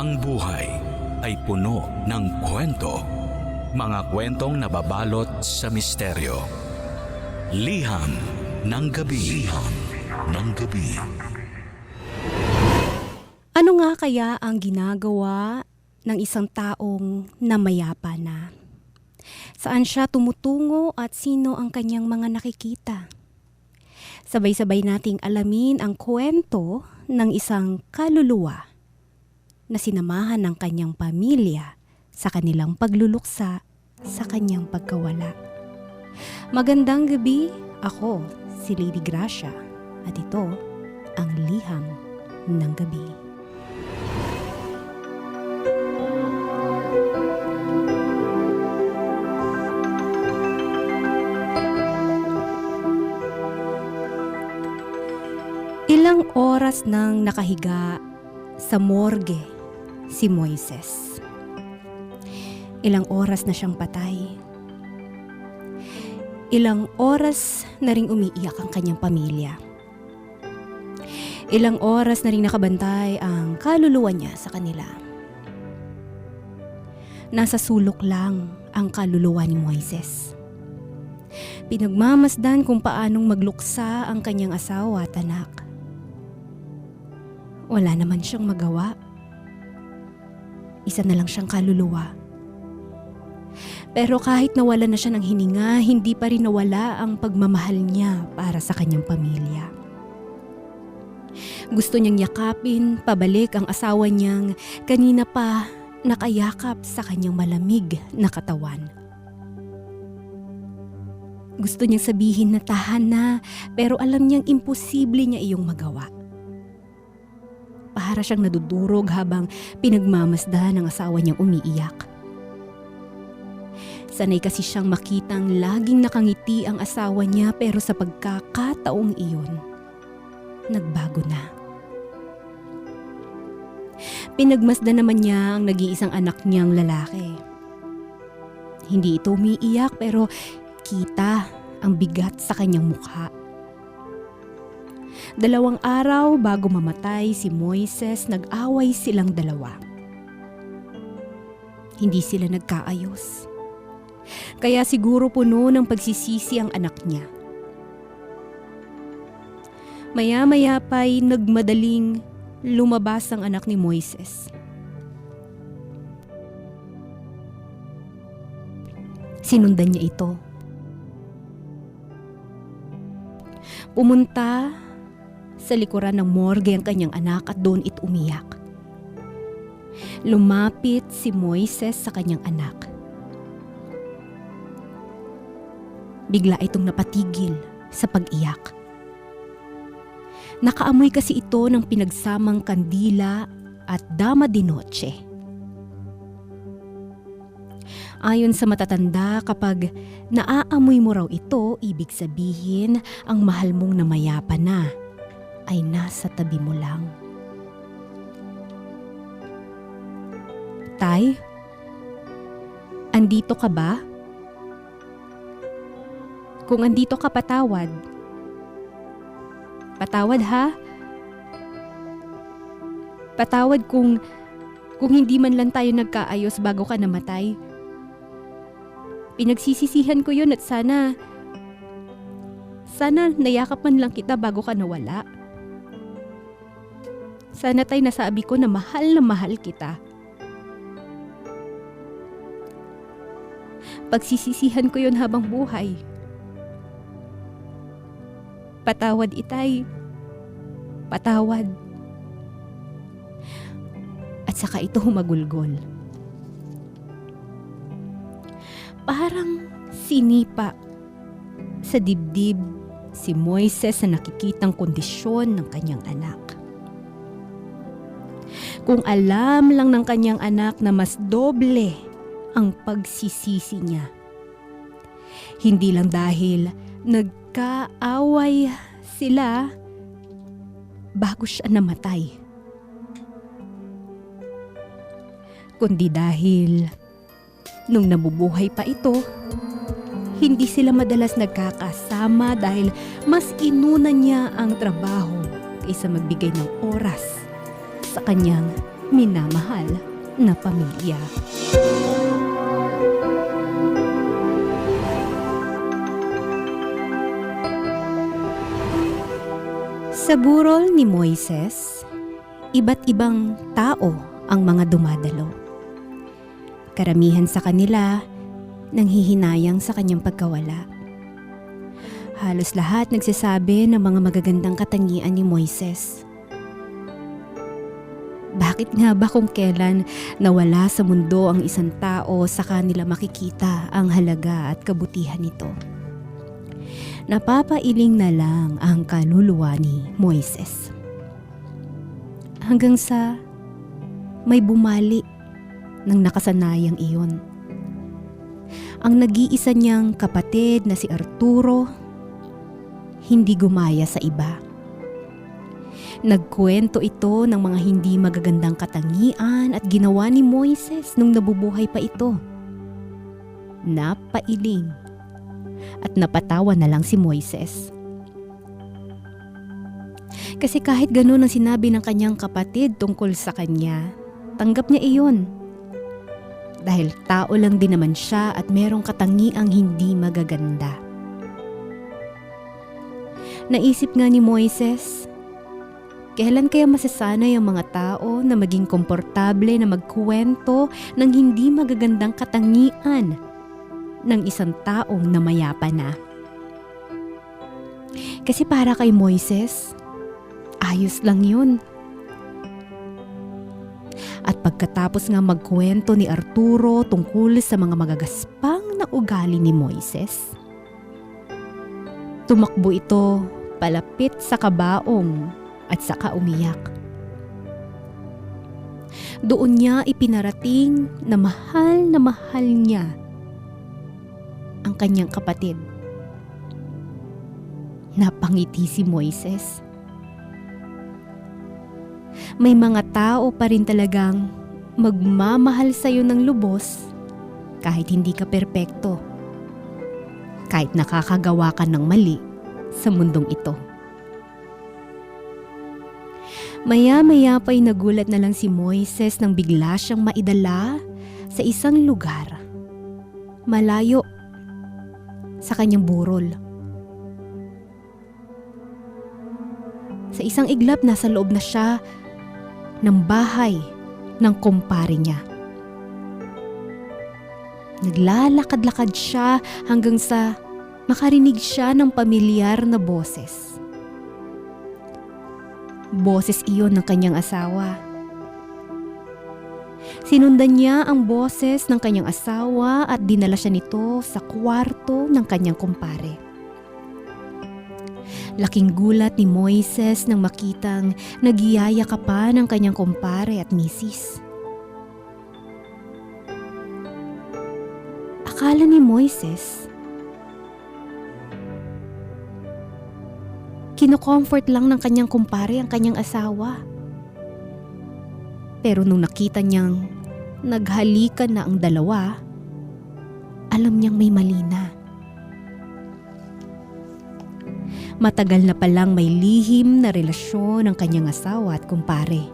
Ang buhay ay puno ng kwento. Mga kwentong nababalot sa misteryo. Liham ng gabi. Liham ng gabi. Ano nga kaya ang ginagawa ng isang taong namayapa na? Saan siya tumutungo at sino ang kanyang mga nakikita? Sabay-sabay nating alamin ang kwento ng isang kaluluwa na sinamahan ng kanyang pamilya sa kanilang pagluluksa sa kanyang pagkawala. Magandang gabi, ako si Lady Gracia at ito ang liham ng gabi. Ilang oras nang nakahiga sa morgue si Moises. Ilang oras na siyang patay. Ilang oras na ring umiiyak ang kanyang pamilya. Ilang oras na ring nakabantay ang kaluluwa niya sa kanila. Nasa sulok lang ang kaluluwa ni Moises. Pinagmamasdan kung paanong magluksa ang kanyang asawa at anak. Wala naman siyang magawa. Isa na lang siyang kaluluwa. Pero kahit nawala na siya ng hininga, hindi pa rin nawala ang pagmamahal niya para sa kanyang pamilya. Gusto niyang yakapin pabalik ang asawa niyang kanina pa nakayakap sa kanyang malamig na katawan. Gusto niyang sabihin na tahan na pero alam niyang imposible niya iyong magawa. Para siyang nadudurog habang pinagmamasdan ng asawa niyang umiiyak. Sanay kasi siyang makitang laging nakangiti ang asawa niya pero sa pagkakataong iyon, nagbago na. Pinagmasdan naman niya ang nag-iisang anak niyang lalaki. Hindi ito umiiyak pero kita ang bigat sa kanyang mukha. Dalawang araw bago mamatay si Moises, nag-away silang dalawa. Hindi sila nagkaayos. Kaya siguro puno ng pagsisisi ang anak niya. Maya-maya pa'y nagmadaling lumabas ang anak ni Moises. Sinundan niya ito. Pumunta sa likuran ng morgue ang kanyang anak at doon it umiyak. Lumapit si Moises sa kanyang anak. Bigla itong napatigil sa pag-iyak. Nakaamoy kasi ito ng pinagsamang kandila at dama de noche. Ayon sa matatanda, kapag naaamoy mo raw ito, ibig sabihin ang mahal mong namayapa na ay nasa tabi mo lang. Tay, andito ka ba? Kung andito ka patawad. Patawad ha? Patawad kung kung hindi man lang tayo nagkaayos bago ka namatay. Pinagsisisihan ko yun at sana sana nayakap man lang kita bago ka nawala. Sana tay nasabi ko na mahal na mahal kita. Pagsisisihan ko yun habang buhay. Patawad itay. Patawad. At saka ito humagulgol. Parang sinipa sa dibdib si Moises sa nakikitang kondisyon ng kanyang anak. Kung alam lang ng kanyang anak na mas doble ang pagsisisi niya. Hindi lang dahil nagkaaway sila bago siya namatay. Kundi dahil nung nabubuhay pa ito, hindi sila madalas nagkakasama dahil mas inuna niya ang trabaho kaysa magbigay ng oras sa kanyang minamahal na pamilya. Sa burol ni Moises, iba't ibang tao ang mga dumadalo. Karamihan sa kanila nanghihinayang sa kanyang pagkawala. Halos lahat nagsasabi ng mga magagandang katangian ni Moises. Bakit nga ba kung kailan nawala sa mundo ang isang tao sa kanila makikita ang halaga at kabutihan nito? Napapailing na lang ang kaluluwa ni Moises. Hanggang sa may bumali ng nakasanayang iyon. Ang nag-iisa niyang kapatid na si Arturo, hindi gumaya sa iba. Nagkwento ito ng mga hindi magagandang katangian at ginawa ni Moises nung nabubuhay pa ito. Napailing at napatawa na lang si Moises. Kasi kahit ganun ang sinabi ng kanyang kapatid tungkol sa kanya, tanggap niya iyon. Dahil tao lang din naman siya at merong katangiang hindi magaganda. Naisip nga ni Moises, kailan kaya masasanay ang mga tao na maging komportable na magkuwento ng hindi magagandang katangian ng isang taong namayapa na? Kasi para kay Moises, ayos lang yun. At pagkatapos nga magkwento ni Arturo tungkol sa mga magagaspang na ugali ni Moises, tumakbo ito palapit sa kabaong at saka umiyak. Doon niya ipinarating na mahal na mahal niya ang kanyang kapatid. Napangiti si Moises. May mga tao pa rin talagang magmamahal sa'yo ng lubos kahit hindi ka perpekto. Kahit nakakagawa ka ng mali sa mundong ito. Maya-maya pa'y nagulat na lang si Moises nang bigla siyang maidala sa isang lugar. Malayo sa kanyang burol. Sa isang iglap nasa loob na siya ng bahay ng kumpare niya. Naglalakad-lakad siya hanggang sa makarinig siya ng pamilyar na boses. Boses iyon ng kanyang asawa. Sinundan niya ang boses ng kanyang asawa at dinala siya nito sa kwarto ng kanyang kumpare. Laking gulat ni Moises nang makitang nagyaya ka pa ng kanyang kumpare at misis. Akala ni Moises, kinocomfort lang ng kanyang kumpare ang kanyang asawa. Pero nung nakita niyang naghalikan na ang dalawa, alam niyang may mali na. Matagal na palang may lihim na relasyon ng kanyang asawa at kumpare.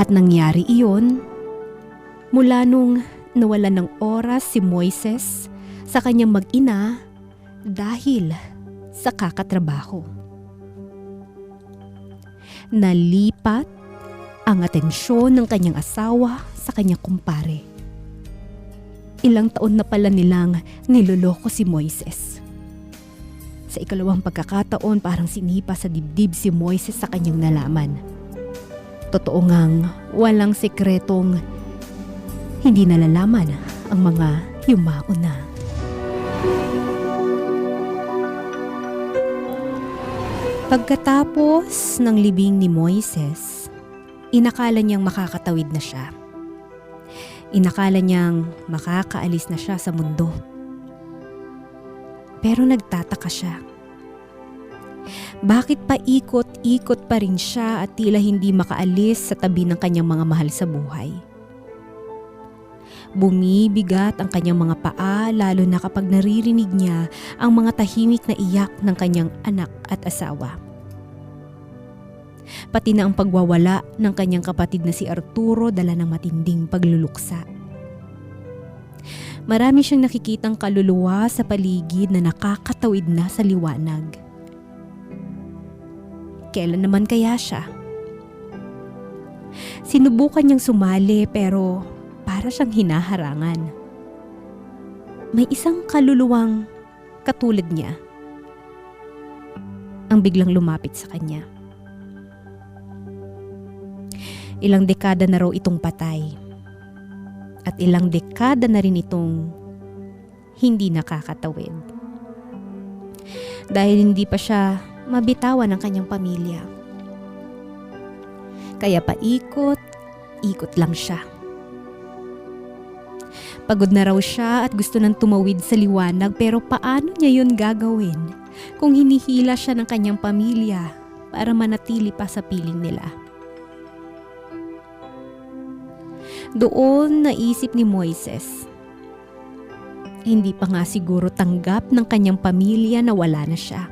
At nangyari iyon mula nung nawalan ng oras si Moises sa kanyang mag-ina dahil sa kakatrabaho. Nalipat ang atensyon ng kanyang asawa sa kanyang kumpare. Ilang taon na pala nilang niloloko si Moises. Sa ikalawang pagkakataon parang sinipa sa dibdib si Moises sa kanyang nalaman. Totoo ngang walang sekretong hindi nalalaman ang mga yumao na. Pagkatapos ng libing ni Moises, inakala niyang makakatawid na siya. Inakala niyang makakaalis na siya sa mundo. Pero nagtataka siya. Bakit pa ikot-ikot pa rin siya at tila hindi makaalis sa tabi ng kanyang mga mahal sa buhay? Bumibigat ang kanyang mga paa lalo na kapag naririnig niya ang mga tahimik na iyak ng kanyang anak at asawa. Pati na ang pagwawala ng kanyang kapatid na si Arturo dala ng matinding pagluluksa. Marami siyang nakikitang kaluluwa sa paligid na nakakatawid na sa liwanag. Kailan naman kaya siya? Sinubukan niyang sumali pero para siyang hinaharangan. May isang kaluluwang katulad niya ang biglang lumapit sa kanya. Ilang dekada na raw itong patay. At ilang dekada na rin itong hindi nakakatawid. Dahil hindi pa siya mabitawan ng kanyang pamilya. Kaya paikot, ikot lang siya. Pagod na raw siya at gusto nang tumawid sa liwanag pero paano niya yun gagawin kung hinihila siya ng kanyang pamilya para manatili pa sa piling nila? Doon naisip ni Moises. Hindi pa nga siguro tanggap ng kanyang pamilya na wala na siya.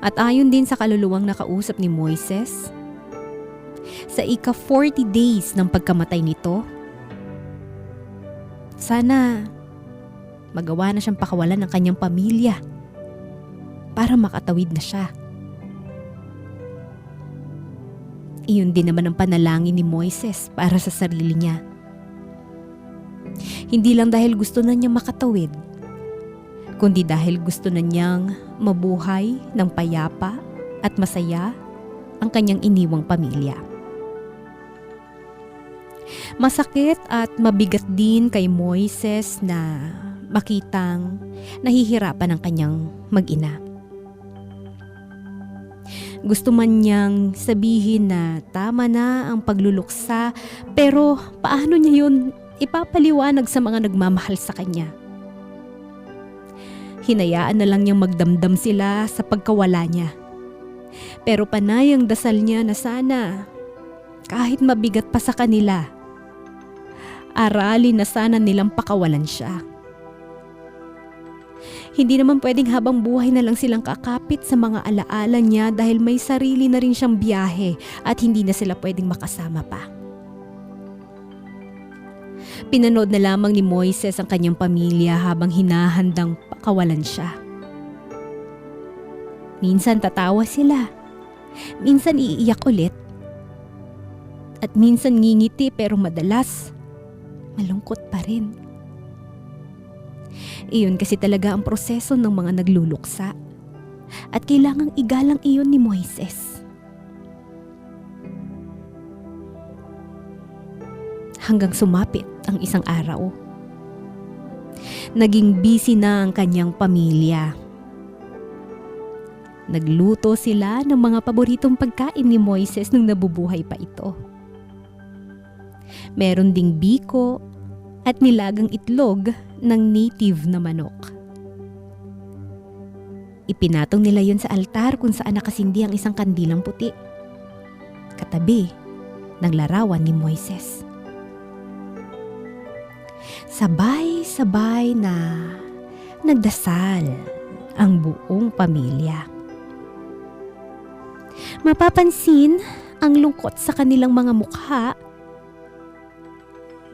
At ayon din sa kaluluwang nakausap ni Moises, sa ika 40 days ng pagkamatay nito, sana magawa na siyang pakawalan ng kanyang pamilya para makatawid na siya. Iyon din naman ang panalangin ni Moises para sa sarili niya. Hindi lang dahil gusto na niya makatawid, kundi dahil gusto na niyang mabuhay ng payapa at masaya ang kanyang iniwang pamilya. Masakit at mabigat din kay Moises na makitang nahihirapan ang kanyang mag-ina. Gusto man niyang sabihin na tama na ang pagluluksa pero paano niya yun ipapaliwanag sa mga nagmamahal sa kanya? Hinayaan na lang niyang magdamdam sila sa pagkawala niya. Pero panay ang dasal niya na sana kahit mabigat pa sa kanila, aralin na sana nilang pakawalan siya. Hindi naman pwedeng habang buhay na lang silang kakapit sa mga alaala niya dahil may sarili na rin siyang biyahe at hindi na sila pwedeng makasama pa. Pinanood na lamang ni Moises ang kanyang pamilya habang hinahandang pakawalan siya. Minsan tatawa sila. Minsan iiyak ulit. At minsan ngingiti pero madalas malungkot pa rin. Iyon kasi talaga ang proseso ng mga nagluluksa. At kailangang igalang iyon ni Moises. Hanggang sumapit ang isang araw. Naging busy na ang kanyang pamilya. Nagluto sila ng mga paboritong pagkain ni Moises nung nabubuhay pa ito. Meron ding biko at nilagang itlog ng native na manok. Ipinatong nila yon sa altar kung saan nakasindi ang isang kandilang puti. Katabi ng larawan ni Moises. Sabay-sabay na nagdasal ang buong pamilya. Mapapansin ang lungkot sa kanilang mga mukha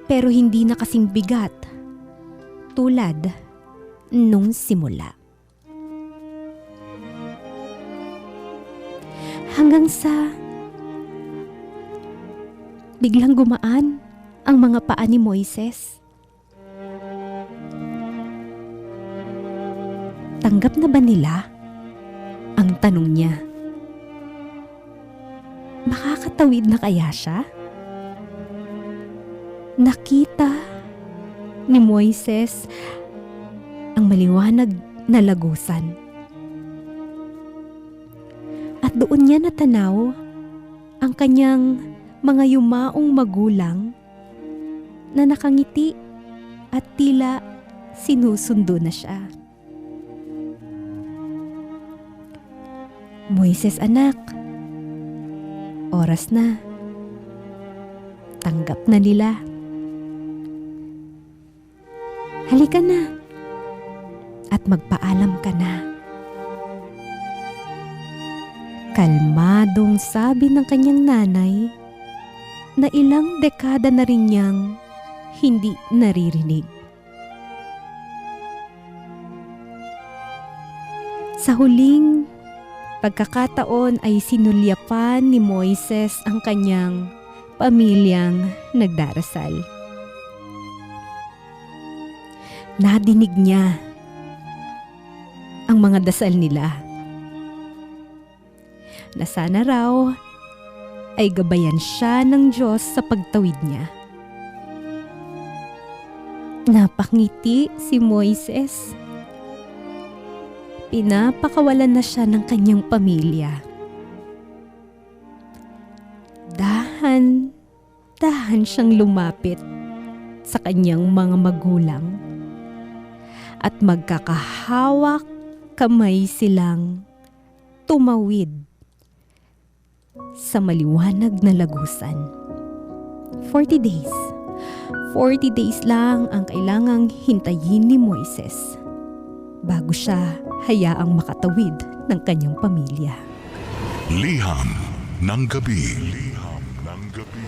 pero hindi na kasing bigat tulad nung simula. Hanggang sa biglang gumaan ang mga paa ni Moises. Tanggap na ba nila? Ang tanong niya. Makakatawid na kaya siya? Nakita ni Moises ang maliwanag na lagusan. At doon niya natanaw ang kanyang mga yumaong magulang na nakangiti at tila sinusundo na siya. Moises anak, oras na. Tanggap na nila. Halika na. At magpaalam ka na. Kalmadong sabi ng kanyang nanay na ilang dekada na rin niyang hindi naririnig. Sa huling pagkakataon ay sinulyapan ni Moises ang kanyang pamilyang nagdarasal. Nadinig niya ang mga dasal nila na sana raw ay gabayan siya ng Diyos sa pagtawid niya. Napakngiti si Moises. Pinapakawalan na siya ng kanyang pamilya. Dahan, dahan siyang lumapit sa kanyang mga magulang at magkakahawak kamay silang tumawid sa maliwanag na lagusan. 40 days. 40 days lang ang kailangang hintayin ni Moises bago siya hayaang makatawid ng kanyang pamilya. Liham ng gabi. Liham ng gabi.